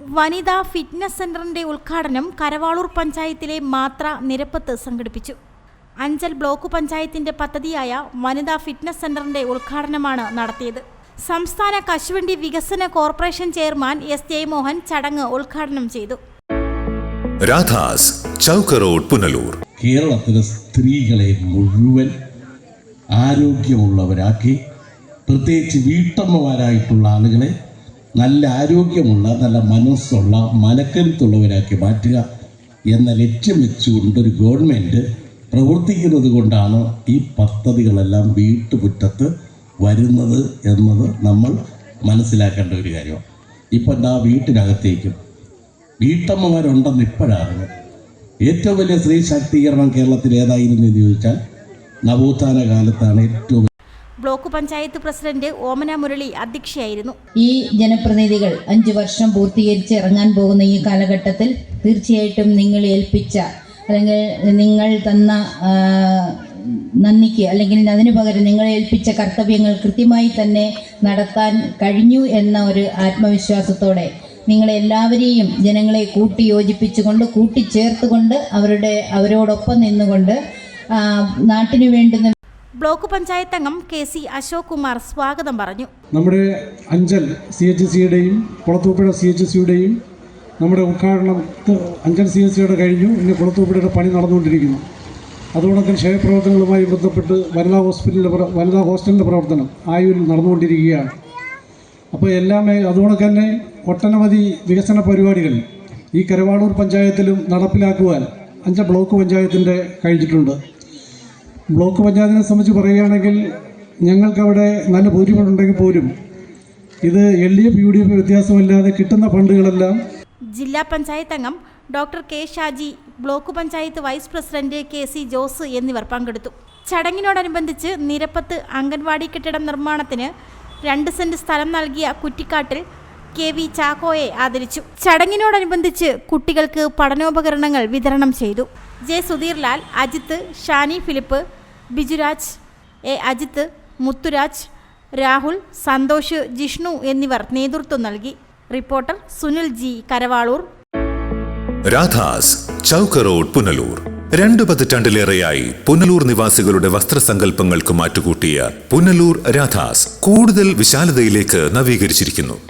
വനിതാ ഫിറ്റ്നസ് സെന്ററിന്റെ ഉദ്ഘാടനം കരവാളൂർ പഞ്ചായത്തിലെ മാത്ര നിരപ്പത്ത് സംഘടിപ്പിച്ചു. അഞ്ചൽ ബ്ലോക്ക് പഞ്ചായത്തിന്റെ പദ്ധതിയായ വനിതാ ഫിറ്റ്നസ് സെന്ററിന്റെ ഉദ്ഘാടനമാണ് നടത്തിയത്. സംസ്ഥാന കശുവണ്ടി വികസന കോർപ്പറേഷൻ ചെയർമാൻ എസ് ജയമോഹൻ ചടങ്ങ് ഉദ്ഘാടനം ചെയ്തു. രാധാസ് ചൗക്ക് റോഡ് പുനലൂർ. കേരളത്തിലെ സ്ത്രീകളെ മുഴുവൻ ആരോഗ്യമുള്ളവരാക്കി പ്രത്യേകിച്ച് വീട്ടമ്മമാരായിട്ടുള്ള ആളുകളെ നല്ല ആരോഗ്യമുള്ള നല്ല മനസ്സുള്ള മനക്കരുത്തുള്ളവരാക്കി മാറ്റുക എന്ന ലക്ഷ്യം വെച്ചുകൊണ്ട് ഒരു ഗവൺമെന്റ് പ്രവർത്തിക്കുന്നത് കൊണ്ടാണ് ഈ പദ്ധതികളെല്ലാം വീട്ടുമുറ്റത്ത് വരുന്നത് എന്നത് നമ്മൾ മനസ്സിലാക്കേണ്ട ഒരു കാര്യമാണ്. ഇപ്പം എന്താ വീട്ടിനകത്തേക്കും. വീട്ടമ്മമാരുണ്ടെന്ന് ഇപ്പോഴാണ്. ഏറ്റവും വലിയ സ്ത്രീ ശാക്തീകരണം കേരളത്തിൽ ഏതായിരുന്നു എന്ന് ചോദിച്ചാൽ നവോത്ഥാന കാലത്താണ് ഏറ്റവും ബ്ലോക്ക് പഞ്ചായത്ത് പ്രസിഡന്റ് ഓമന മുരളി അധ്യക്ഷയായിരുന്നു. ഈ ജനപ്രതിനിധികൾ അഞ്ചു വർഷം പൂർത്തീകരിച്ച് ഇറങ്ങാൻ പോകുന്ന ഈ കാലഘട്ടത്തിൽ തീർച്ചയായിട്ടും നിങ്ങൾ ഏൽപ്പിച്ച അല്ലെങ്കിൽ നിങ്ങൾ തന്ന നന്ദിക്ക് അല്ലെങ്കിൽ അതിനു പകരം നിങ്ങളെ ഏൽപ്പിച്ച കർത്തവ്യങ്ങൾ കൃത്യമായി തന്നെ നടത്താൻ കഴിഞ്ഞു എന്ന ഒരു ആത്മവിശ്വാസത്തോടെ നിങ്ങളെല്ലാവരെയും ജനങ്ങളെ കൂട്ടി യോജിപ്പിച്ചുകൊണ്ട് കൂട്ടിച്ചേർത്തുകൊണ്ട് അവരുടെ അവരോടൊപ്പം നിന്നുകൊണ്ട് നാട്ടിനു വേണ്ടുന്ന ബ്ലോക്ക് പഞ്ചായത്ത് അംഗം കെ സി അശോക് കുമാർ സ്വാഗതം പറഞ്ഞു. നമ്മുടെ അഞ്ചൽ സി എച്ച് സിയുടെയും കുളത്തൂപ്പുഴ സി എച്ച് സിയുടെയും നമ്മുടെ ഉദ്ഘാടനം അഞ്ചൽ സി എച്ച് സിയുടെ കഴിഞ്ഞു. ഇനി കുളത്തൂപ്പുഴയുടെ പണി നടന്നുകൊണ്ടിരിക്കുന്നു. അതോടൊപ്പം ക്ഷയപ്രവർത്തനങ്ങളുമായി ബന്ധപ്പെട്ട് വനിതാ ഹോസ്പിറ്റലിന്റെ വനിതാ ഹോസ്റ്റലിന്റെ പ്രവർത്തനം ആയൂരിൽ നടന്നുകൊണ്ടിരിക്കുകയാണ്. അപ്പോൾ എല്ലാം അതുകൊണ്ട് തന്നെ ഒട്ടനവധി വികസന പരിപാടികൾ ഈ കരവാളൂർ പഞ്ചായത്തിലും നടപ്പിലാക്കുവാൻ അഞ്ച ബ്ലോക്ക് പഞ്ചായത്തിന്റെ കഴിഞ്ഞിട്ടുണ്ട്. ബ്ലോക്ക് പഞ്ചായത്തിനെ സംബന്ധിച്ച് പറയുകയാണെങ്കിൽ ഞങ്ങൾക്കവിടെ നല്ല ഭൂരിപക്ഷം ഉണ്ടെങ്കിൽ പോലും ഇത് L D F U D F വ്യത്യാസമില്ലാതെ കിട്ടുന്ന ഫണ്ടുകളെല്ലാം ജില്ലാ പഞ്ചായത്ത് അംഗം doctor K Shaji block panchayat vice president K C Jose എന്നിവർ പങ്കെടുത്തു. ചടങ്ങിനോടനുബന്ധിച്ച് നിരപ്പത്ത് അംഗൻവാടി കെട്ടിടം നിർമ്മാണത്തിന് രണ്ട് സെന്റ് സ്ഥലം നൽകിയ കുറ്റിക്കാട്ടിൽ കെ വി ചാക്കോയെ ആദരിച്ചു. ചടങ്ങിനോടനുബന്ധിച്ച് കുട്ടികൾക്ക് പഠനോപകരണങ്ങൾ വിതരണം ചെയ്തു. J Sudheerlal Ajith Shani Philip Bijuraj A. Ajith Muthuraj Rahul Santhosh Jishnu എന്നിവർ നേതൃത്വം നൽകി. Reporter Sunil G. Karavalur. Radhas Chowk road Punalur. രണ്ടു പതിറ്റാണ്ടിലേറെയായി പുനലൂർ നിവാസികളുടെ വസ്ത്രസങ്കല്പങ്ങൾക്ക് മാറ്റുകൂട്ടിയ പുനലൂർ രാധാസ് കൂടുതൽ വിശാലതയിലേക്ക് നവീകരിച്ചിരിക്കുന്നു.